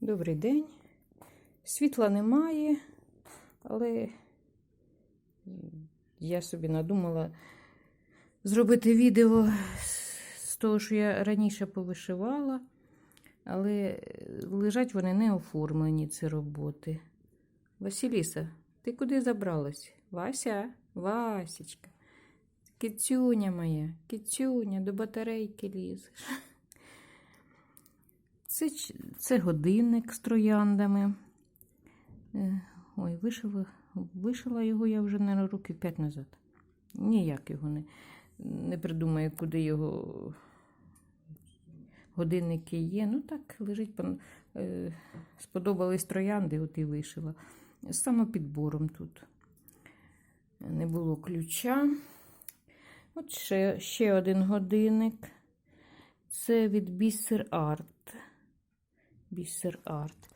Добрий день. Світла немає, але я собі надумала зробити відео з того, що я раніше повишивала, але лежать вони не оформлені, ці роботи. Василіса, ти куди забралась? Вася, Васечка, кицюня моя, кицюня, до батарейки лізеш. Це, це годинник з трояндами. Е, Ой, вишила, вишила його я вже, на років 5 назад. Ніяк його не, не придумаю, куди його годинники є. Ну так, лежить, е, сподобались троянди, от і вишила. З самопідбором тут. Не було ключа. От ще, ще один годинник. Це від Бісер Арт. Бісер Арт.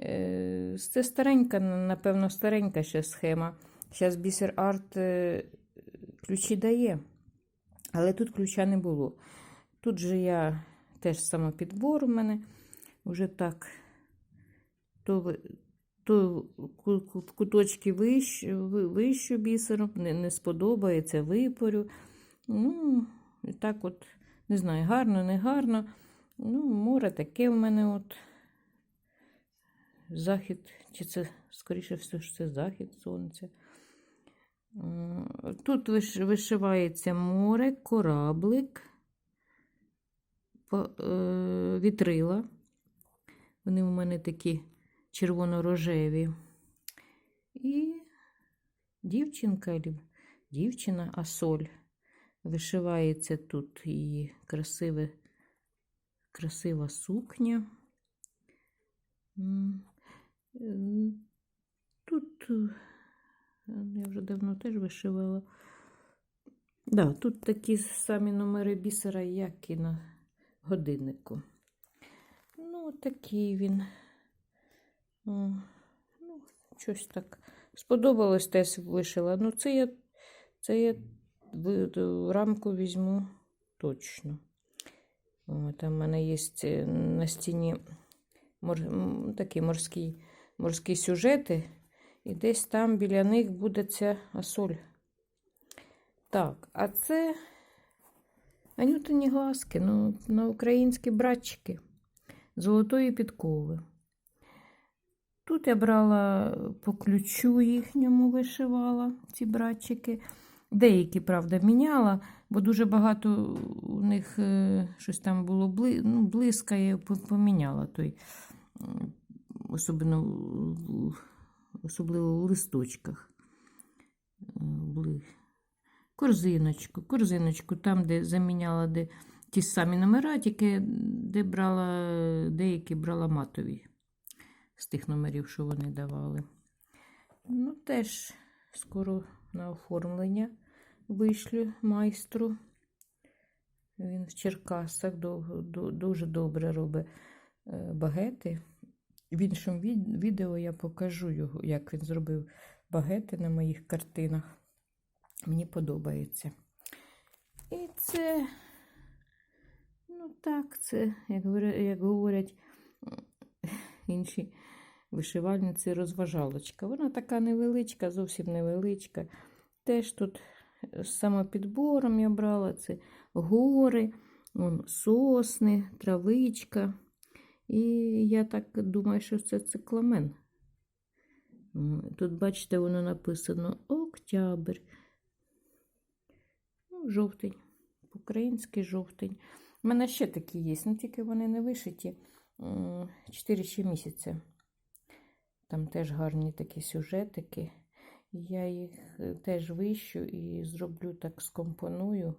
Е, Це старенька, напевно, старенька ще схема. Зараз Бісер Арт е, ключі дає, але тут ключа не було. Тут же я теж самопідбор у мене вже так. То, то ку- ку- куточки вищу, вищу бісером, не, не сподобається, випорю. Ну, так от, не знаю, гарно, не гарно. Ну, море таке в мене от. Захід, чи це, скоріше все, що це захід сонця. Е, Тут вишивається море, кораблик, е, вітрила. Вони у мене такі червоно-рожеві. І дівчинка, дівчина, асоль. Вишивається тут її красиве, красива сукня. Тут е, я вже давно теж вишивала. Да, тут такі самі номери бісера, як і на годиннику. Ну, такий він. Ну, щось так. Сподобалось теж вишила. Ну, це я, це я в рамку візьму точно. О, там в мене є е, на стіні мор, м, такі морські, сюжети, і десь там біля них буде ця асоль. Так, а це анютині глазки, ну, на українські братчики золотої підкови. Тут я брала по ключу їхньому вишивала ці братчики. Деякі, правда, міняла, бо дуже багато у них е, щось там було бли, ну, блискає, по- поміняла той, особливо, особливо у листочках. Е. Корзиночку, корзиночку, там, де заміняла де ті самі номера, тільки де брала, деякі брала матові з тих номерів, що вони давали. Ну, теж скоро на оформлення вишлю майстру. Він в Черкасах дуже добре робить е, багети. В іншому відео я покажу його, як він зробив багети на моїх картинах. Мені подобається. І це, ну так, це, як як говорять інші вишивальниці, розважалочка. Вона така невеличка, зовсім невеличка. Теж тут з самопідбором я брала це гори, сосни, травичка. І я так думаю, що це цикламен. Тут, бачите, воно написано Октябрь. Ну, жовтень. Український жовтень. У мене ще такі є, ну тільки вони не вишиті. 4 ще місяця. Там теж гарні такі сюжетики. Я їх е, теж вищу і зроблю так, скомпоную.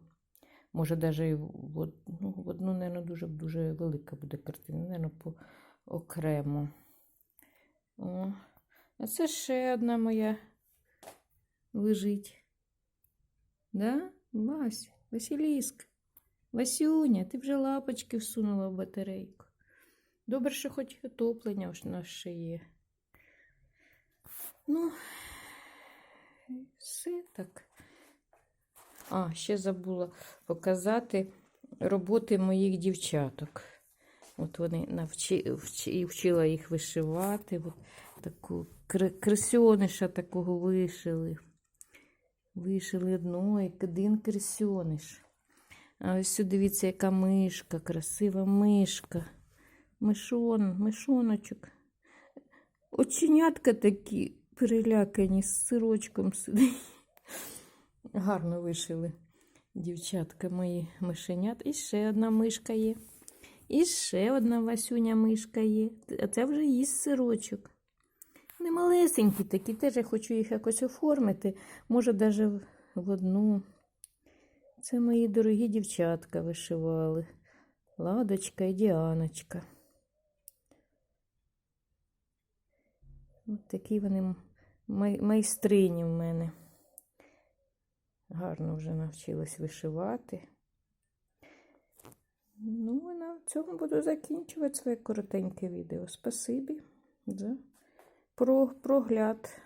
Може, навіть в, ну, одну, мабуть, дуже, дуже велика буде картина, мабуть, по окремо. О. А це ще одна моя лежить. Да? Вась, Василіск, Васюня, ти вже лапочки всунула в батарейку. Добре, що хоч отоплення ще є. Ну, все так. А, ще забула показати роботи моїх дівчаток. От вони навчи, вчи, вчила їх вишивати. От таку кр- кресьониша такого вишили. Вишили одної, один кресьониш. А ось сюди дивіться, яка мишка, красива мишка. Мишон, мишоночок. Оченятка такі перелякані з сирочком сидить. Гарно вишили дівчатка мої мишенят. І ще одна мишка є. І ще одна Васюня мишка є. А це вже їсть сирочок. Вони малесенькі такі, теж я хочу їх якось оформити. Може, навіть в одну. Це мої дорогі дівчатка вишивали. Ладочка і Діаночка. От такі вони май- майстрині в мене. Гарно вже навчилась вишивати. Ну, і на цьому буду закінчувати своє коротеньке відео. Спасибі за про- прогляд.